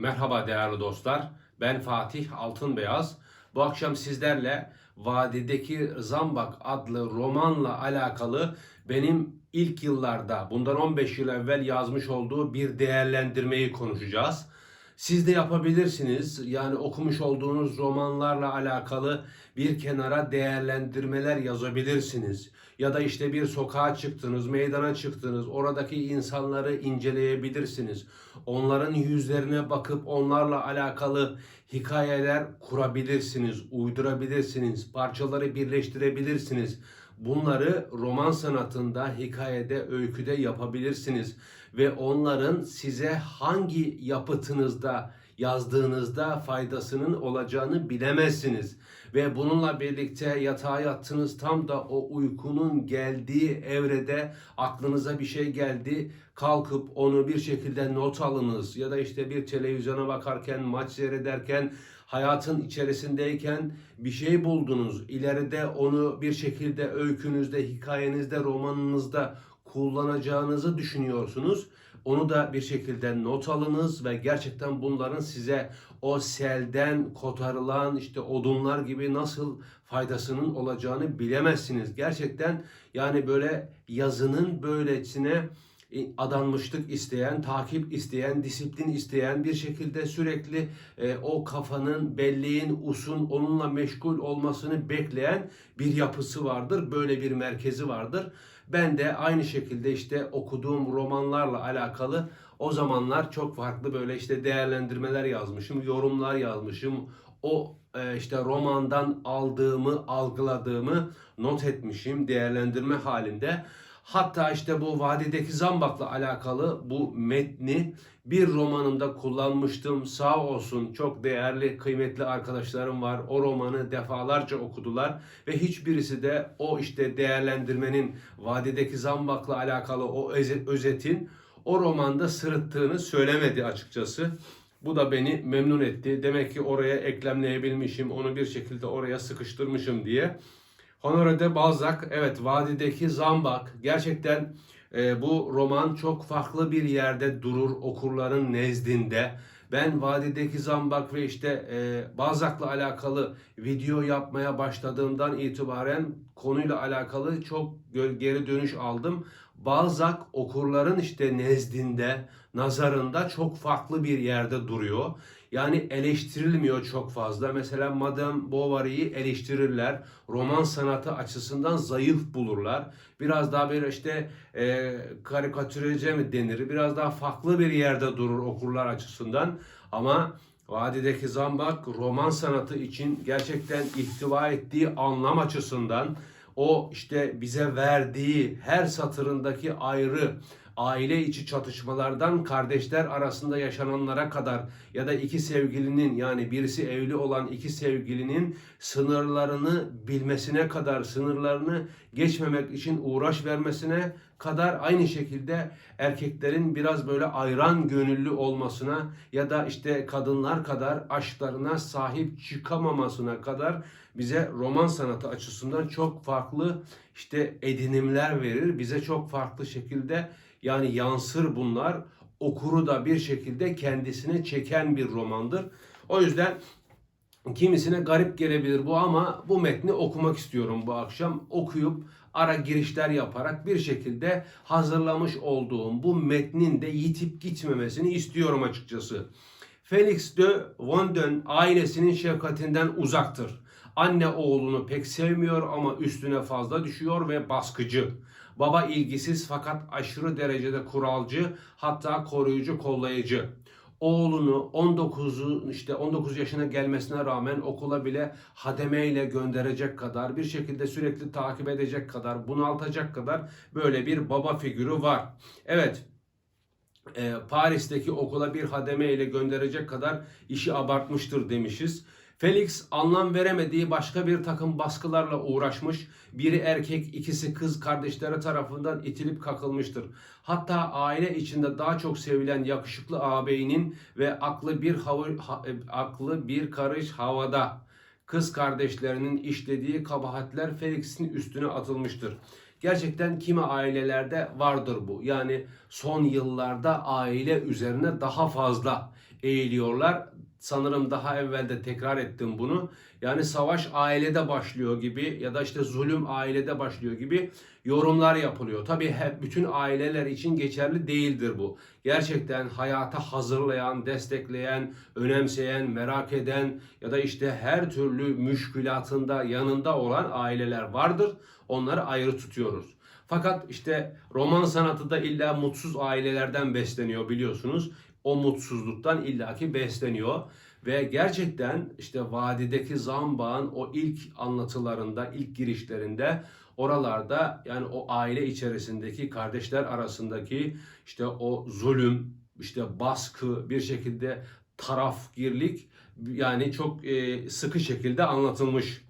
Merhaba değerli dostlar. Ben Fatih Altınbeyaz. Bu akşam sizlerle Vadideki Zambak adlı romanla alakalı benim ilk yıllarda, bundan 15 yıl evvel yazmış olduğu bir değerlendirmeyi konuşacağız. Siz de yapabilirsiniz. Yani okumuş olduğunuz romanlarla alakalı bir kenara değerlendirmeler yazabilirsiniz. Ya da işte bir sokağa çıktınız, meydana çıktınız, oradaki insanları inceleyebilirsiniz. Onların yüzlerine bakıp onlarla alakalı hikayeler kurabilirsiniz, uydurabilirsiniz, parçaları birleştirebilirsiniz. Bunları roman sanatında, hikayede, öyküde yapabilirsiniz ve onların size hangi yapıtınızda yazdığınızda faydasının olacağını bilemezsiniz. Ve bununla birlikte yatağa yattınız tam da o uykunun geldiği evrede aklınıza bir şey geldi. Kalkıp onu bir şekilde not alınız ya da işte bir televizyona bakarken, maç seyrederken hayatın içerisindeyken bir şey buldunuz. İleride onu bir şekilde öykünüzde, hikayenizde, romanınızda kullanacağınızı düşünüyorsunuz. Onu da bir şekilde not alınız ve gerçekten bunların size o selden kotarılan işte odunlar gibi nasıl faydasının olacağını bilemezsiniz. Gerçekten yani böyle yazının böylesine e, adanmışlık isteyen, takip isteyen, disiplin isteyen bir şekilde sürekli e, o kafanın, belleğin, usun onunla meşgul olmasını bekleyen bir yapısı vardır. Böyle bir merkezi vardır. Ben de aynı şekilde işte okuduğum romanlarla alakalı o zamanlar çok farklı böyle işte değerlendirmeler yazmışım, yorumlar yazmışım. O e, işte romandan aldığımı, algıladığımı not etmişim değerlendirme halinde. Hatta işte bu Vadideki Zambak'la alakalı bu metni bir romanımda kullanmıştım. Sağ olsun çok değerli, kıymetli arkadaşlarım var. O romanı defalarca okudular ve hiçbirisi de o işte değerlendirmenin Vadideki Zambak'la alakalı o özetin o romanda sırıttığını söylemedi açıkçası. Bu da beni memnun etti. Demek ki oraya eklemleyebilmişim, onu bir şekilde oraya sıkıştırmışım diye. Honoré de Balzac, evet Vadideki Zambak. Gerçekten e, bu roman çok farklı bir yerde durur okurların nezdinde. Ben Vadideki Zambak ve işte e, Balzac'la alakalı video yapmaya başladığımdan itibaren konuyla alakalı çok geri dönüş aldım. Balzac okurların işte nezdinde, nazarında çok farklı bir yerde duruyor. Yani eleştirilmiyor çok fazla. Mesela Madame Bovary'i eleştirirler. Roman sanatı açısından zayıf bulurlar. Biraz daha bir işte e, karikatürize mi denir? Biraz daha farklı bir yerde durur okurlar açısından. Ama Vadideki Zambak roman sanatı için gerçekten ihtiva ettiği anlam açısından o işte bize verdiği her satırındaki ayrı aile içi çatışmalardan kardeşler arasında yaşananlara kadar ya da iki sevgilinin yani birisi evli olan iki sevgilinin sınırlarını bilmesine kadar sınırlarını geçmemek için uğraş vermesine kadar aynı şekilde erkeklerin biraz böyle ayran gönüllü olmasına ya da işte kadınlar kadar aşklarına sahip çıkamamasına kadar bize roman sanatı açısından çok farklı işte edinimler verir. Bize çok farklı şekilde yani yansır bunlar. Okuru da bir şekilde kendisine çeken bir romandır. O yüzden kimisine garip gelebilir bu ama bu metni okumak istiyorum bu akşam. Okuyup ara girişler yaparak bir şekilde hazırlamış olduğum bu metnin de yitip gitmemesini istiyorum açıkçası. Felix de Vonden ailesinin şefkatinden uzaktır. Anne oğlunu pek sevmiyor ama üstüne fazla düşüyor ve baskıcı. Baba ilgisiz fakat aşırı derecede kuralcı, hatta koruyucu, kollayıcı. Oğlunu 19 işte 19 yaşına gelmesine rağmen okula bile hademeyle gönderecek kadar bir şekilde sürekli takip edecek kadar bunaltacak kadar böyle bir baba figürü var. Evet e, Paris'teki okula bir hademe ile gönderecek kadar işi abartmıştır demişiz. Felix anlam veremediği başka bir takım baskılarla uğraşmış. Biri erkek, ikisi kız kardeşleri tarafından itilip kakılmıştır. Hatta aile içinde daha çok sevilen yakışıklı ağabeyinin ve aklı bir hava, ha, aklı bir karış havada kız kardeşlerinin işlediği kabahatler Felix'in üstüne atılmıştır. Gerçekten kimi ailelerde vardır bu. Yani son yıllarda aile üzerine daha fazla eğiliyorlar. Sanırım daha evvel de tekrar ettim bunu. Yani savaş ailede başlıyor gibi ya da işte zulüm ailede başlıyor gibi yorumlar yapılıyor. Tabii hep bütün aileler için geçerli değildir bu. Gerçekten hayata hazırlayan, destekleyen, önemseyen, merak eden ya da işte her türlü müşkülatında yanında olan aileler vardır. Onları ayrı tutuyoruz. Fakat işte roman sanatı da illa mutsuz ailelerden besleniyor biliyorsunuz. O mutsuzluktan illaki besleniyor. Ve gerçekten işte vadideki Zambağ'ın o ilk anlatılarında, ilk girişlerinde oralarda yani o aile içerisindeki kardeşler arasındaki işte o zulüm, işte baskı, bir şekilde tarafgirlik yani çok e, sıkı şekilde anlatılmış.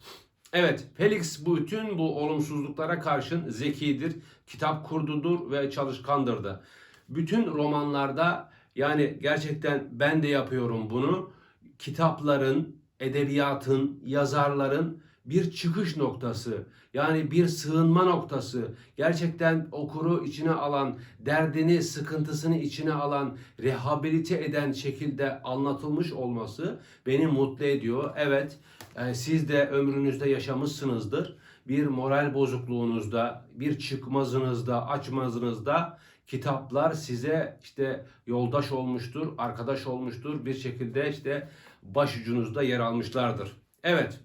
Evet, Felix bütün bu olumsuzluklara karşın zekidir, kitap kurdudur ve çalışkandır da. Bütün romanlarda yani gerçekten ben de yapıyorum bunu. Kitapların, edebiyatın, yazarların bir çıkış noktası, yani bir sığınma noktası, gerçekten okuru içine alan, derdini, sıkıntısını içine alan, rehabilite eden şekilde anlatılmış olması beni mutlu ediyor. Evet, e, siz de ömrünüzde yaşamışsınızdır. Bir moral bozukluğunuzda, bir çıkmazınızda, açmazınızda kitaplar size işte yoldaş olmuştur, arkadaş olmuştur. Bir şekilde işte başucunuzda yer almışlardır. Evet.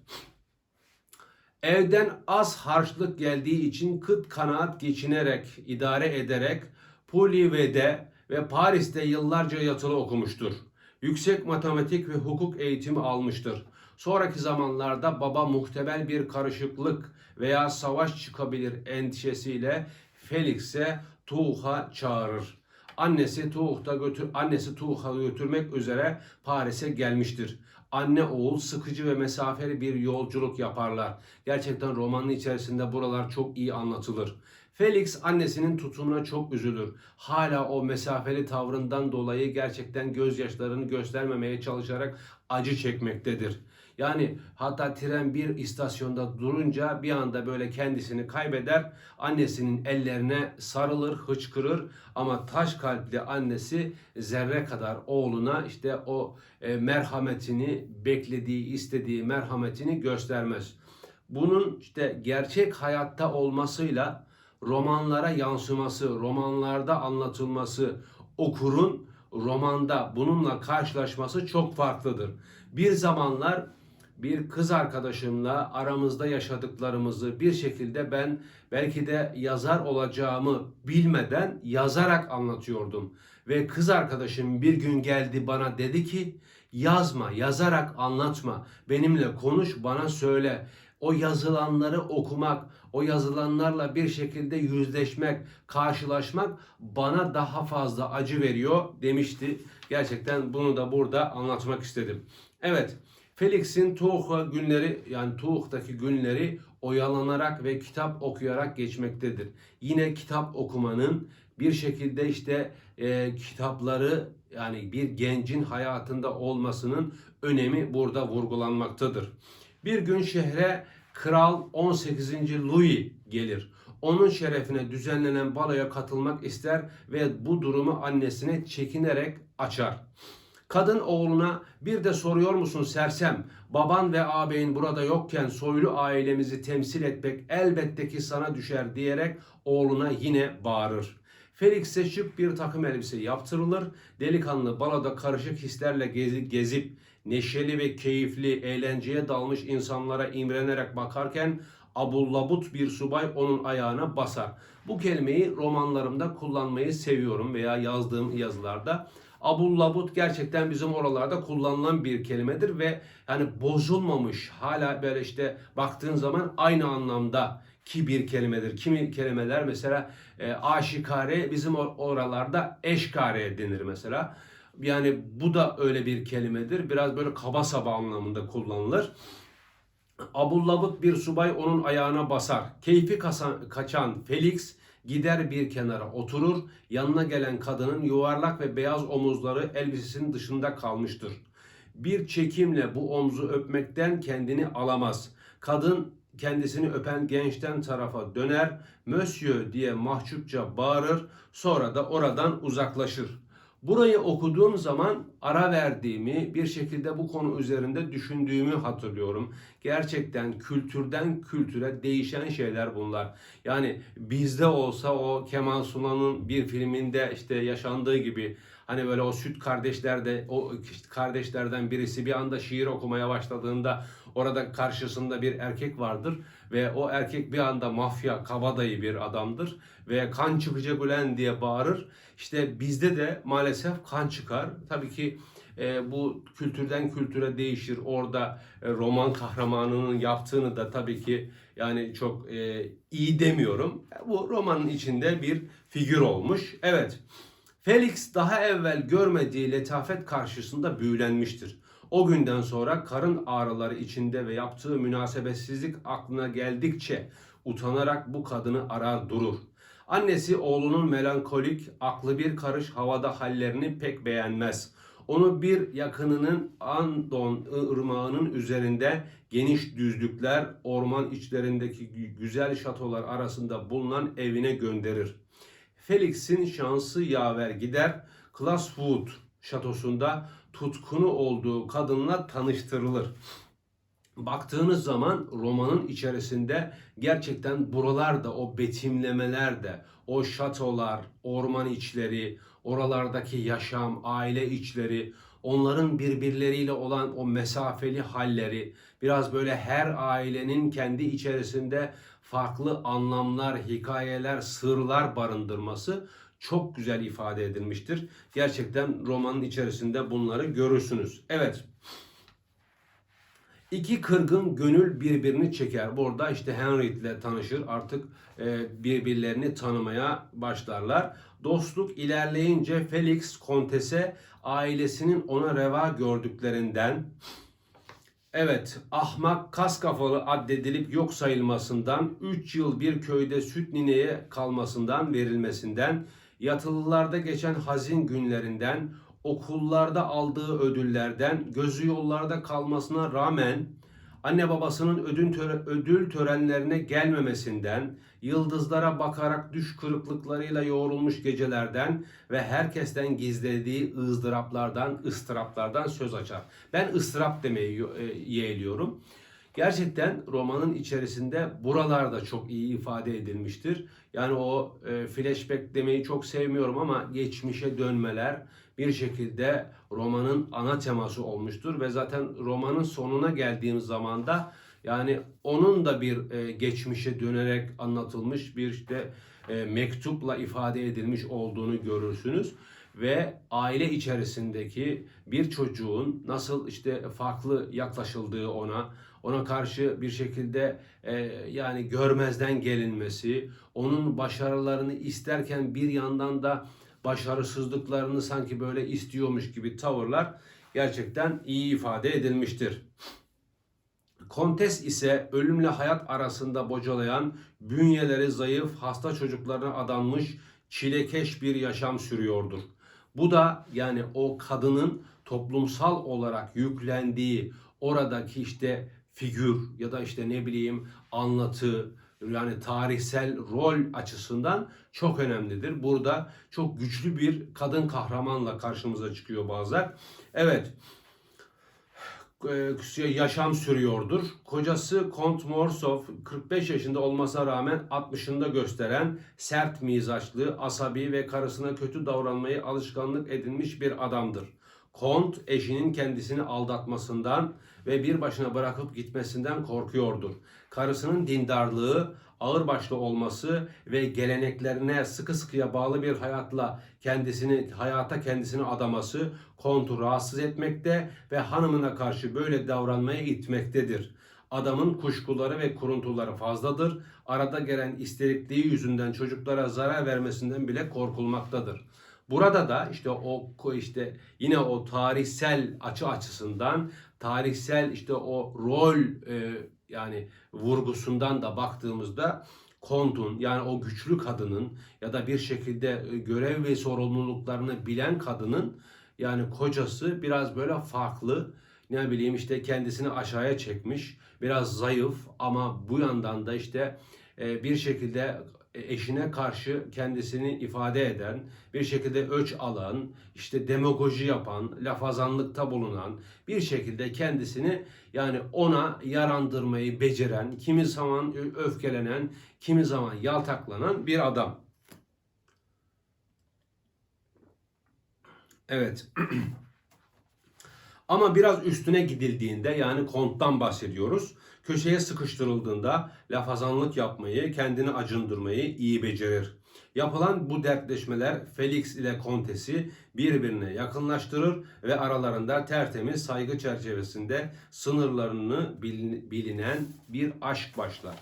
Evden az harçlık geldiği için kıt kanaat geçinerek, idare ederek Polive'de ve Paris'te yıllarca yatılı okumuştur. Yüksek matematik ve hukuk eğitimi almıştır. Sonraki zamanlarda baba muhtemel bir karışıklık veya savaş çıkabilir endişesiyle Felix'e Tuğha çağırır. Annesi Tuğh'a götür annesi Tuğh'a götürmek üzere Paris'e gelmiştir. Anne oğul sıkıcı ve mesafeli bir yolculuk yaparlar. Gerçekten romanın içerisinde buralar çok iyi anlatılır. Felix annesinin tutumuna çok üzülür. Hala o mesafeli tavrından dolayı gerçekten gözyaşlarını göstermemeye çalışarak acı çekmektedir. Yani hatta tren bir istasyonda durunca bir anda böyle kendisini kaybeder. Annesinin ellerine sarılır, hıçkırır ama taş kalpli annesi zerre kadar oğluna işte o e, merhametini, beklediği, istediği merhametini göstermez. Bunun işte gerçek hayatta olmasıyla romanlara yansıması, romanlarda anlatılması, okurun romanda bununla karşılaşması çok farklıdır. Bir zamanlar bir kız arkadaşımla aramızda yaşadıklarımızı bir şekilde ben belki de yazar olacağımı bilmeden yazarak anlatıyordum. Ve kız arkadaşım bir gün geldi bana dedi ki yazma, yazarak anlatma. Benimle konuş, bana söyle. O yazılanları okumak, o yazılanlarla bir şekilde yüzleşmek, karşılaşmak bana daha fazla acı veriyor demişti. Gerçekten bunu da burada anlatmak istedim. Evet. Felix'in Tuğha günleri yani Tuğh'taki günleri oyalanarak ve kitap okuyarak geçmektedir. Yine kitap okumanın bir şekilde işte e, kitapları yani bir gencin hayatında olmasının önemi burada vurgulanmaktadır. Bir gün şehre Kral 18. Louis gelir. Onun şerefine düzenlenen baloya katılmak ister ve bu durumu annesine çekinerek açar. Kadın oğluna bir de soruyor musun sersem baban ve ağabeyin burada yokken soylu ailemizi temsil etmek elbette ki sana düşer diyerek oğluna yine bağırır. Felix'e şık bir takım elbise yaptırılır. Delikanlı balada karışık hislerle gezip, gezip neşeli ve keyifli eğlenceye dalmış insanlara imrenerek bakarken abullabut bir subay onun ayağına basar. Bu kelimeyi romanlarımda kullanmayı seviyorum veya yazdığım yazılarda. Abullabut gerçekten bizim oralarda kullanılan bir kelimedir ve yani bozulmamış hala böyle işte baktığın zaman aynı anlamda ki bir kelimedir. Kimi kelimeler mesela e, aşikare bizim oralarda eşkare denir mesela. Yani bu da öyle bir kelimedir. Biraz böyle kaba saba anlamında kullanılır. Abullabut bir subay onun ayağına basar. Keyfi kasan, kaçan Felix gider bir kenara oturur. Yanına gelen kadının yuvarlak ve beyaz omuzları elbisesinin dışında kalmıştır. Bir çekimle bu omzu öpmekten kendini alamaz. Kadın kendisini öpen gençten tarafa döner, Monsieur diye mahcupça bağırır, sonra da oradan uzaklaşır. Burayı okuduğum zaman ara verdiğimi, bir şekilde bu konu üzerinde düşündüğümü hatırlıyorum. Gerçekten kültürden kültüre değişen şeyler bunlar. Yani bizde olsa o Kemal Sunal'ın bir filminde işte yaşandığı gibi hani böyle o süt kardeşlerde o kardeşlerden birisi bir anda şiir okumaya başladığında orada karşısında bir erkek vardır ve o erkek bir anda mafya kabadayı bir adamdır ve kan çıkacak ulen diye bağırır. İşte bizde de maalesef kan çıkar. Tabii ki e, bu kültürden kültüre değişir. Orada e, roman kahramanının yaptığını da tabii ki yani çok e, iyi demiyorum. Bu romanın içinde bir figür olmuş. Evet. Felix daha evvel görmediği letafet karşısında büyülenmiştir. O günden sonra karın ağrıları içinde ve yaptığı münasebetsizlik aklına geldikçe utanarak bu kadını arar durur. Annesi oğlunun melankolik, aklı bir karış havada hallerini pek beğenmez. Onu bir yakınının Andon ırmağının üzerinde geniş düzlükler, orman içlerindeki güzel şatolar arasında bulunan evine gönderir. Felix'in şansı yaver gider. Classwood şatosunda tutkunu olduğu kadınla tanıştırılır. Baktığınız zaman romanın içerisinde gerçekten buralarda o betimlemeler de o şatolar, orman içleri, oralardaki yaşam, aile içleri, onların birbirleriyle olan o mesafeli halleri, biraz böyle her ailenin kendi içerisinde farklı anlamlar, hikayeler, sırlar barındırması çok güzel ifade edilmiştir. Gerçekten romanın içerisinde bunları görürsünüz. Evet. İki kırgın gönül birbirini çeker. Burada işte Henry ile tanışır. Artık e, birbirlerini tanımaya başlarlar. Dostluk ilerleyince Felix Kontes'e ailesinin ona reva gördüklerinden Evet, ahmak kas kafalı addedilip yok sayılmasından, 3 yıl bir köyde süt nineye kalmasından verilmesinden, yatılılarda geçen hazin günlerinden, okullarda aldığı ödüllerden, gözü yollarda kalmasına rağmen anne babasının ödül, töre, ödül törenlerine gelmemesinden, yıldızlara bakarak düş kırıklıklarıyla yoğrulmuş gecelerden ve herkesten gizlediği ızdıraplardan, ıstıraplardan söz açar. Ben ıstırap demeyi e, yeğliyorum. Gerçekten romanın içerisinde buralarda çok iyi ifade edilmiştir. Yani o e, flashback demeyi çok sevmiyorum ama geçmişe dönmeler bir şekilde romanın ana teması olmuştur ve zaten romanın sonuna geldiğimiz zaman da yani onun da bir e, geçmişe dönerek anlatılmış bir işte e, mektupla ifade edilmiş olduğunu görürsünüz ve aile içerisindeki bir çocuğun nasıl işte farklı yaklaşıldığı ona, ona karşı bir şekilde e, yani görmezden gelinmesi, onun başarılarını isterken bir yandan da başarısızlıklarını sanki böyle istiyormuş gibi tavırlar gerçekten iyi ifade edilmiştir. Kontes ise ölümle hayat arasında bocalayan, bünyeleri zayıf, hasta çocuklarına adanmış, çilekeş bir yaşam sürüyordur. Bu da yani o kadının toplumsal olarak yüklendiği oradaki işte figür ya da işte ne bileyim anlatı yani tarihsel rol açısından çok önemlidir. Burada çok güçlü bir kadın kahramanla karşımıza çıkıyor bazen. Evet e, yaşam sürüyordur. Kocası Kont Morsov 45 yaşında olmasına rağmen 60'ında gösteren sert mizaçlı, asabi ve karısına kötü davranmayı alışkanlık edinmiş bir adamdır. Kont eşinin kendisini aldatmasından ve bir başına bırakıp gitmesinden korkuyordur. Karısının dindarlığı, ağırbaşlı olması ve geleneklerine sıkı sıkıya bağlı bir hayatla kendisini hayata kendisini adaması Kont'u rahatsız etmekte ve hanımına karşı böyle davranmaya itmektedir. Adamın kuşkuları ve kuruntuları fazladır. Arada gelen istekliği yüzünden çocuklara zarar vermesinden bile korkulmaktadır. Burada da işte o işte yine o tarihsel açı açısından tarihsel işte o rol e, yani vurgusundan da baktığımızda Kont'un yani o güçlü kadının ya da bir şekilde e, görev ve sorumluluklarını bilen kadının yani kocası biraz böyle farklı ne bileyim işte kendisini aşağıya çekmiş. Biraz zayıf ama bu yandan da işte e, bir şekilde eşine karşı kendisini ifade eden, bir şekilde öç alan, işte demagoji yapan, lafazanlıkta bulunan, bir şekilde kendisini yani ona yarandırmayı beceren, kimi zaman öfkelenen, kimi zaman yaltaklanan bir adam. Evet. Ama biraz üstüne gidildiğinde yani konttan bahsediyoruz. Köşeye sıkıştırıldığında lafazanlık yapmayı, kendini acındırmayı iyi becerir. Yapılan bu dertleşmeler Felix ile Kontes'i birbirine yakınlaştırır ve aralarında tertemiz saygı çerçevesinde sınırlarını bilinen bir aşk başlar.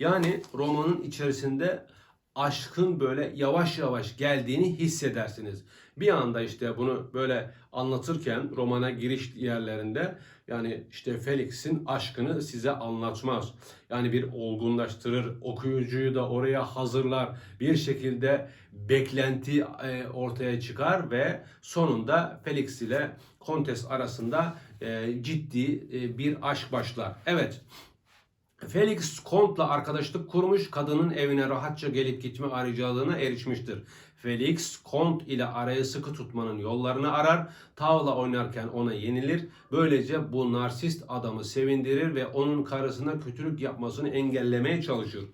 Yani romanın içerisinde aşkın böyle yavaş yavaş geldiğini hissedersiniz. Bir anda işte bunu böyle anlatırken romana giriş yerlerinde yani işte Felix'in aşkını size anlatmaz. Yani bir olgunlaştırır, okuyucuyu da oraya hazırlar. Bir şekilde beklenti e, ortaya çıkar ve sonunda Felix ile Kontes arasında e, ciddi e, bir aşk başlar. Evet. Felix Comte'la arkadaşlık kurmuş, kadının evine rahatça gelip gitme ayrıcalığına erişmiştir. Felix, Comte ile arayı sıkı tutmanın yollarını arar, tavla oynarken ona yenilir. Böylece bu narsist adamı sevindirir ve onun karısına kötülük yapmasını engellemeye çalışır.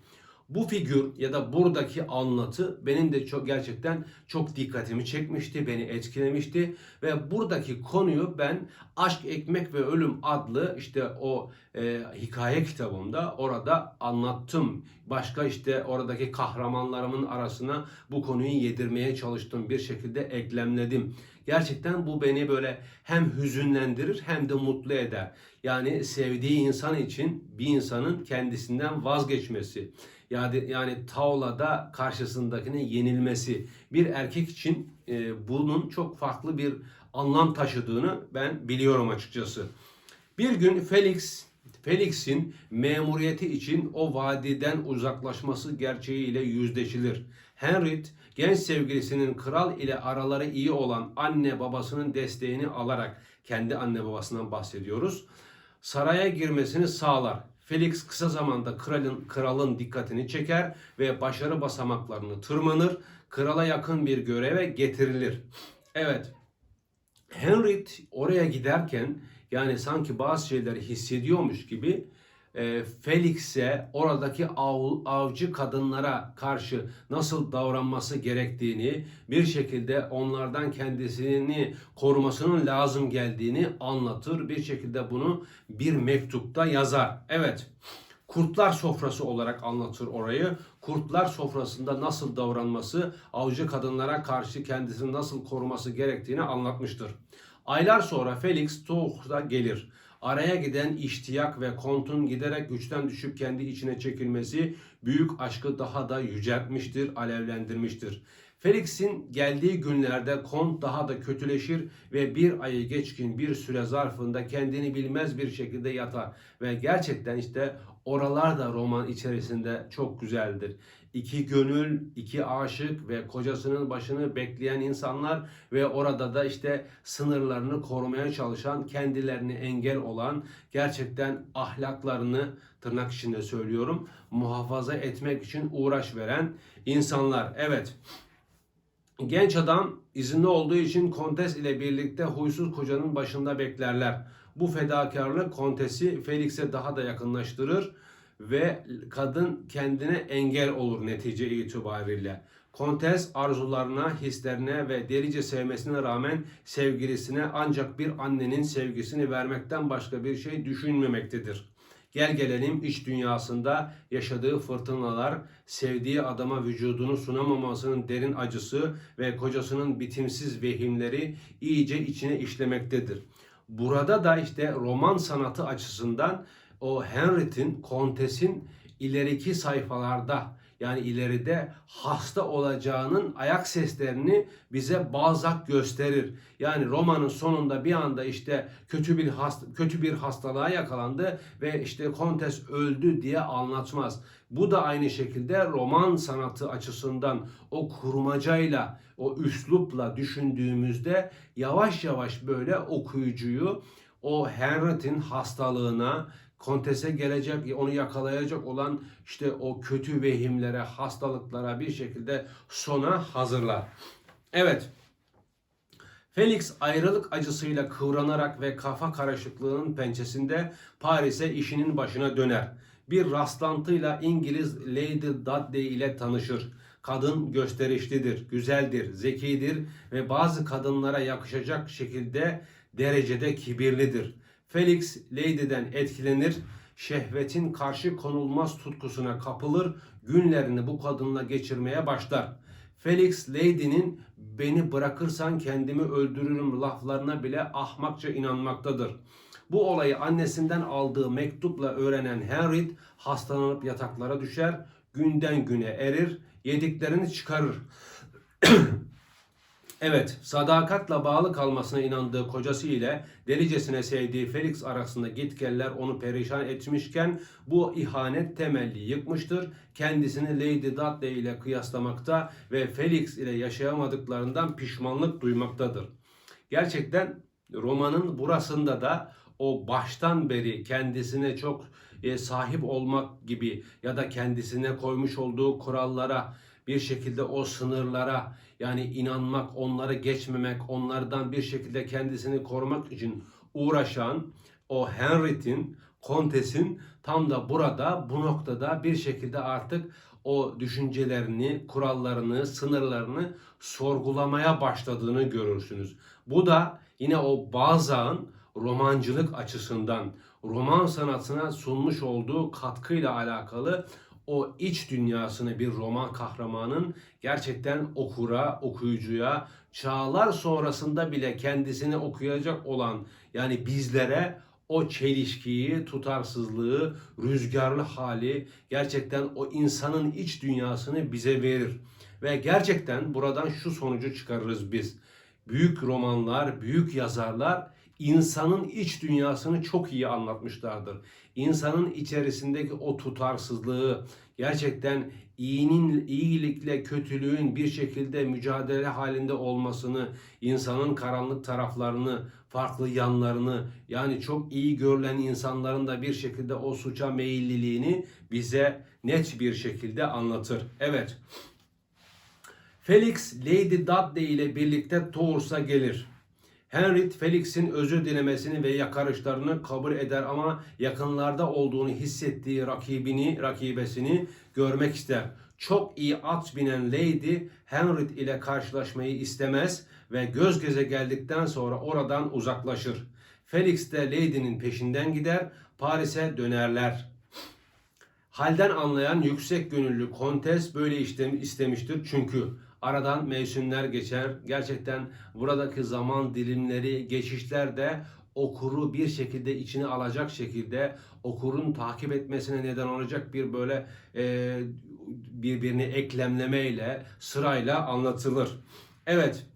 Bu figür ya da buradaki anlatı benim de çok gerçekten çok dikkatimi çekmişti, beni etkilemişti ve buradaki konuyu ben Aşk, Ekmek ve Ölüm adlı işte o e, hikaye kitabımda orada anlattım. Başka işte oradaki kahramanlarımın arasına bu konuyu yedirmeye çalıştım. Bir şekilde eklemledim. Gerçekten bu beni böyle hem hüzünlendirir hem de mutlu eder. Yani sevdiği insan için bir insanın kendisinden vazgeçmesi yani yani tavlada karşısındakine yenilmesi bir erkek için e, bunun çok farklı bir anlam taşıdığını ben biliyorum açıkçası. Bir gün Felix Felix'in memuriyeti için o vadiden uzaklaşması gerçeğiyle yüzleşilir. Henry genç sevgilisinin kral ile araları iyi olan anne babasının desteğini alarak kendi anne babasından bahsediyoruz. Saraya girmesini sağlar. Felix kısa zamanda kralın, kralın dikkatini çeker ve başarı basamaklarını tırmanır. Krala yakın bir göreve getirilir. Evet, Henry oraya giderken yani sanki bazı şeyleri hissediyormuş gibi e, Felix'e oradaki av, avcı kadınlara karşı nasıl davranması gerektiğini bir şekilde onlardan kendisini korumasının lazım geldiğini anlatır. Bir şekilde bunu bir mektupta yazar. Evet. Kurtlar sofrası olarak anlatır orayı. Kurtlar sofrasında nasıl davranması, avcı kadınlara karşı kendisini nasıl koruması gerektiğini anlatmıştır. Aylar sonra Felix Tuğ'da gelir. Araya giden iştiyak ve kontun giderek güçten düşüp kendi içine çekilmesi büyük aşkı daha da yüceltmiştir, alevlendirmiştir. Felix'in geldiği günlerde kont daha da kötüleşir ve bir ayı geçkin bir süre zarfında kendini bilmez bir şekilde yatar. Ve gerçekten işte oralar da roman içerisinde çok güzeldir. İki gönül, iki aşık ve kocasının başını bekleyen insanlar ve orada da işte sınırlarını korumaya çalışan, kendilerini engel olan, gerçekten ahlaklarını tırnak içinde söylüyorum, muhafaza etmek için uğraş veren insanlar. Evet. Genç adam izinli olduğu için kontes ile birlikte huysuz kocanın başında beklerler. Bu fedakarlık kontesi Felix'e daha da yakınlaştırır ve kadın kendine engel olur netice itibariyle. Kontes arzularına, hislerine ve delice sevmesine rağmen sevgilisine ancak bir annenin sevgisini vermekten başka bir şey düşünmemektedir. Gel gelelim iç dünyasında yaşadığı fırtınalar, sevdiği adama vücudunu sunamamasının derin acısı ve kocasının bitimsiz vehimleri iyice içine işlemektedir. Burada da işte roman sanatı açısından o Henry'tin, Kontes'in ileriki sayfalarda yani ileride hasta olacağının ayak seslerini bize bazak gösterir. Yani romanın sonunda bir anda işte kötü bir hasta, kötü bir hastalığa yakalandı ve işte kontes öldü diye anlatmaz. Bu da aynı şekilde roman sanatı açısından o kurmacayla, o üslupla düşündüğümüzde yavaş yavaş böyle okuyucuyu o Henry'tin hastalığına, kontese gelecek, onu yakalayacak olan işte o kötü vehimlere, hastalıklara bir şekilde sona hazırlar. Evet. Felix ayrılık acısıyla kıvranarak ve kafa karışıklığının pençesinde Paris'e işinin başına döner. Bir rastlantıyla İngiliz Lady Dudley ile tanışır. Kadın gösterişlidir, güzeldir, zekidir ve bazı kadınlara yakışacak şekilde derecede kibirlidir. Felix Lady'den etkilenir, şehvetin karşı konulmaz tutkusuna kapılır, günlerini bu kadınla geçirmeye başlar. Felix Lady'nin beni bırakırsan kendimi öldürürüm laflarına bile ahmakça inanmaktadır. Bu olayı annesinden aldığı mektupla öğrenen Henry hastalanıp yataklara düşer, günden güne erir, yediklerini çıkarır. Evet, sadakatla bağlı kalmasına inandığı kocası ile delicesine sevdiği Felix arasında gitgeller onu perişan etmişken bu ihanet temelli yıkmıştır. Kendisini Lady Dudley ile kıyaslamakta ve Felix ile yaşayamadıklarından pişmanlık duymaktadır. Gerçekten romanın burasında da o baştan beri kendisine çok e, sahip olmak gibi ya da kendisine koymuş olduğu kurallara bir şekilde o sınırlara yani inanmak, onları geçmemek, onlardan bir şekilde kendisini korumak için uğraşan o Henry'tin, Kontes'in tam da burada bu noktada bir şekilde artık o düşüncelerini, kurallarını, sınırlarını sorgulamaya başladığını görürsünüz. Bu da yine o Balzac'ın romancılık açısından roman sanatına sunmuş olduğu katkıyla alakalı o iç dünyasını bir roman kahramanın gerçekten okura, okuyucuya, çağlar sonrasında bile kendisini okuyacak olan yani bizlere o çelişkiyi, tutarsızlığı, rüzgarlı hali gerçekten o insanın iç dünyasını bize verir. Ve gerçekten buradan şu sonucu çıkarırız biz. Büyük romanlar, büyük yazarlar insanın iç dünyasını çok iyi anlatmışlardır. İnsanın içerisindeki o tutarsızlığı, gerçekten iyinin iyilikle kötülüğün bir şekilde mücadele halinde olmasını, insanın karanlık taraflarını, farklı yanlarını, yani çok iyi görülen insanların da bir şekilde o suça meyilliliğini bize net bir şekilde anlatır. Evet. Felix Lady Dudley ile birlikte Tours'a gelir. Henry Felix'in özür dilemesini ve yakarışlarını kabul eder ama yakınlarda olduğunu hissettiği rakibini, rakibesini görmek ister. Çok iyi at binen Lady Henry ile karşılaşmayı istemez ve göz göze geldikten sonra oradan uzaklaşır. Felix de Lady'nin peşinden gider, Paris'e dönerler. Halden anlayan yüksek gönüllü kontes böyle istemiştir çünkü Aradan mevsimler geçer. Gerçekten buradaki zaman dilimleri, geçişler de okuru bir şekilde içine alacak şekilde okurun takip etmesine neden olacak bir böyle e, birbirini eklemlemeyle sırayla anlatılır. Evet.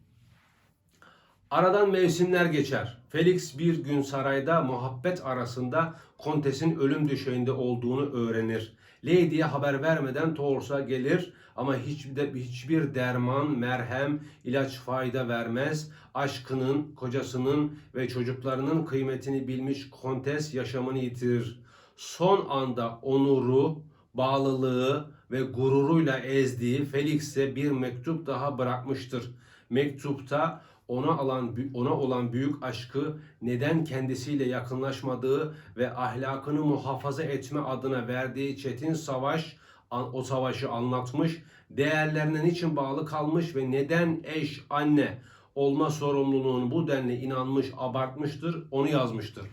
Aradan mevsimler geçer. Felix bir gün sarayda muhabbet arasında kontesin ölüm düşeğinde olduğunu öğrenir. Lady'ye haber vermeden Tours'a gelir ama hiç de, hiçbir derman, merhem, ilaç fayda vermez. Aşkının, kocasının ve çocuklarının kıymetini bilmiş kontes yaşamını yitirir. Son anda onuru, bağlılığı ve gururuyla ezdiği Felix'e bir mektup daha bırakmıştır. Mektupta ona alan ona olan büyük aşkı neden kendisiyle yakınlaşmadığı ve ahlakını muhafaza etme adına verdiği çetin savaş o savaşı anlatmış, değerlerine niçin bağlı kalmış ve neden eş, anne olma sorumluluğunu bu denli inanmış, abartmıştır, onu yazmıştır.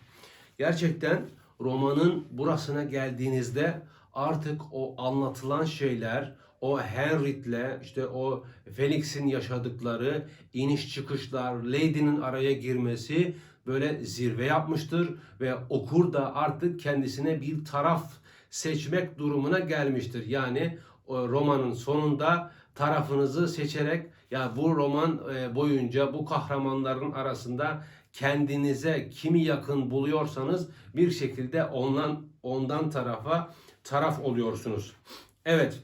Gerçekten romanın burasına geldiğinizde artık o anlatılan şeyler, o Henry'tle işte o Felix'in yaşadıkları iniş çıkışlar, Lady'nin araya girmesi böyle zirve yapmıştır ve okur da artık kendisine bir taraf seçmek durumuna gelmiştir. Yani romanın sonunda tarafınızı seçerek ya bu roman e, boyunca bu kahramanların arasında kendinize kimi yakın buluyorsanız bir şekilde ondan ondan tarafa taraf oluyorsunuz. Evet.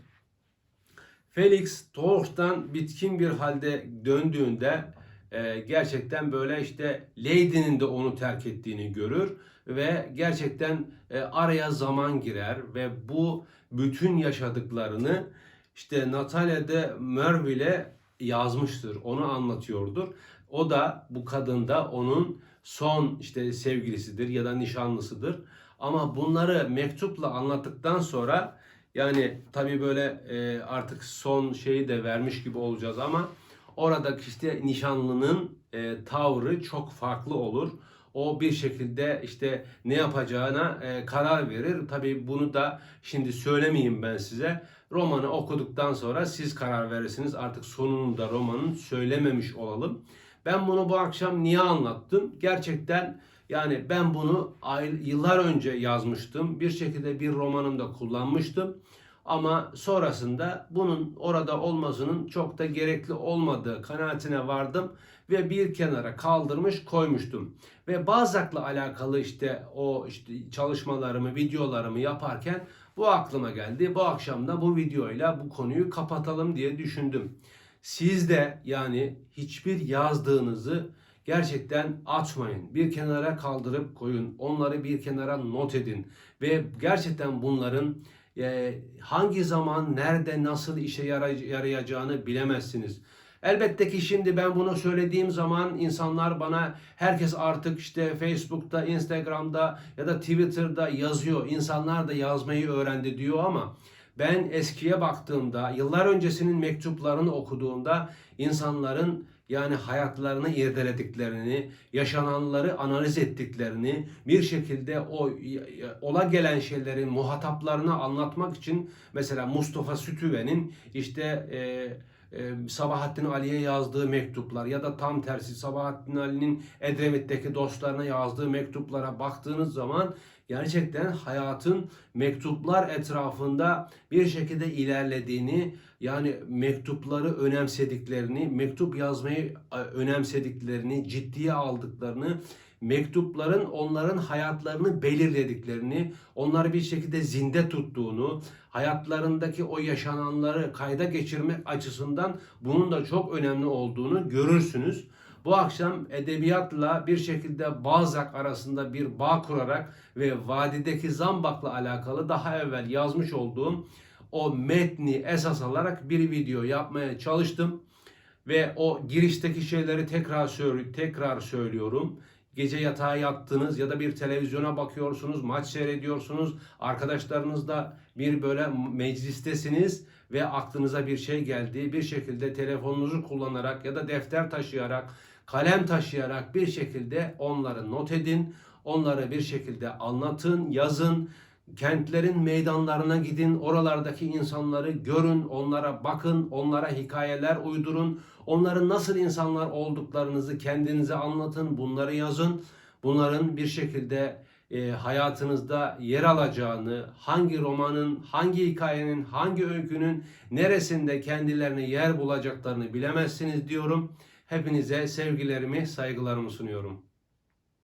Felix Torch'tan bitkin bir halde döndüğünde e, gerçekten böyle işte Lady'nin de onu terk ettiğini görür ve gerçekten e, araya zaman girer ve bu bütün yaşadıklarını işte Natalia de Merville'e yazmıştır. Onu anlatıyordur. O da bu kadın da onun son işte sevgilisidir ya da nişanlısıdır. Ama bunları mektupla anlattıktan sonra yani tabii böyle e, artık son şeyi de vermiş gibi olacağız ama oradaki işte nişanlının e, tavrı çok farklı olur. O bir şekilde işte ne yapacağına e, karar verir. Tabii bunu da şimdi söylemeyeyim ben size. Romanı okuduktan sonra siz karar verirsiniz. Artık sonunu da romanın söylememiş olalım. Ben bunu bu akşam niye anlattım? Gerçekten yani ben bunu yıllar önce yazmıştım. Bir şekilde bir romanımda kullanmıştım. Ama sonrasında bunun orada olmasının çok da gerekli olmadığı kanaatine vardım ve bir kenara kaldırmış koymuştum. Ve Bazak'la alakalı işte o işte çalışmalarımı, videolarımı yaparken bu aklıma geldi. Bu akşam da bu videoyla bu konuyu kapatalım diye düşündüm. Siz de yani hiçbir yazdığınızı gerçekten atmayın. Bir kenara kaldırıp koyun. Onları bir kenara not edin. Ve gerçekten bunların hangi zaman, nerede, nasıl işe yaray- yarayacağını bilemezsiniz. Elbette ki şimdi ben bunu söylediğim zaman insanlar bana herkes artık işte Facebook'ta, Instagram'da ya da Twitter'da yazıyor. İnsanlar da yazmayı öğrendi diyor ama ben eskiye baktığımda, yıllar öncesinin mektuplarını okuduğumda insanların yani hayatlarını irdelediklerini, yaşananları analiz ettiklerini, bir şekilde o ola gelen şeyleri muhataplarına anlatmak için mesela Mustafa Sütüven'in işte e, e, Sabahattin Ali'ye yazdığı mektuplar ya da tam tersi Sabahattin Ali'nin Edremit'teki dostlarına yazdığı mektuplara baktığınız zaman gerçekten hayatın mektuplar etrafında bir şekilde ilerlediğini yani mektupları önemsediklerini, mektup yazmayı e, önemsediklerini, ciddiye aldıklarını, mektupların onların hayatlarını belirlediklerini, onları bir şekilde zinde tuttuğunu, hayatlarındaki o yaşananları kayda geçirmek açısından bunun da çok önemli olduğunu görürsünüz. Bu akşam edebiyatla bir şekilde Balzac arasında bir bağ kurarak ve vadideki Zambak'la alakalı daha evvel yazmış olduğum o metni esas alarak bir video yapmaya çalıştım. Ve o girişteki şeyleri tekrar söyle tekrar söylüyorum. Gece yatağa yattınız ya da bir televizyona bakıyorsunuz, maç seyrediyorsunuz. Arkadaşlarınızla bir böyle meclistesiniz ve aklınıza bir şey geldi. Bir şekilde telefonunuzu kullanarak ya da defter taşıyarak, kalem taşıyarak bir şekilde onları not edin. Onları bir şekilde anlatın, yazın. Kentlerin meydanlarına gidin, oralardaki insanları görün, onlara bakın, onlara hikayeler uydurun. Onların nasıl insanlar olduklarınızı kendinize anlatın, bunları yazın. Bunların bir şekilde e, hayatınızda yer alacağını, hangi romanın, hangi hikayenin, hangi öykünün neresinde kendilerine yer bulacaklarını bilemezsiniz diyorum. Hepinize sevgilerimi, saygılarımı sunuyorum.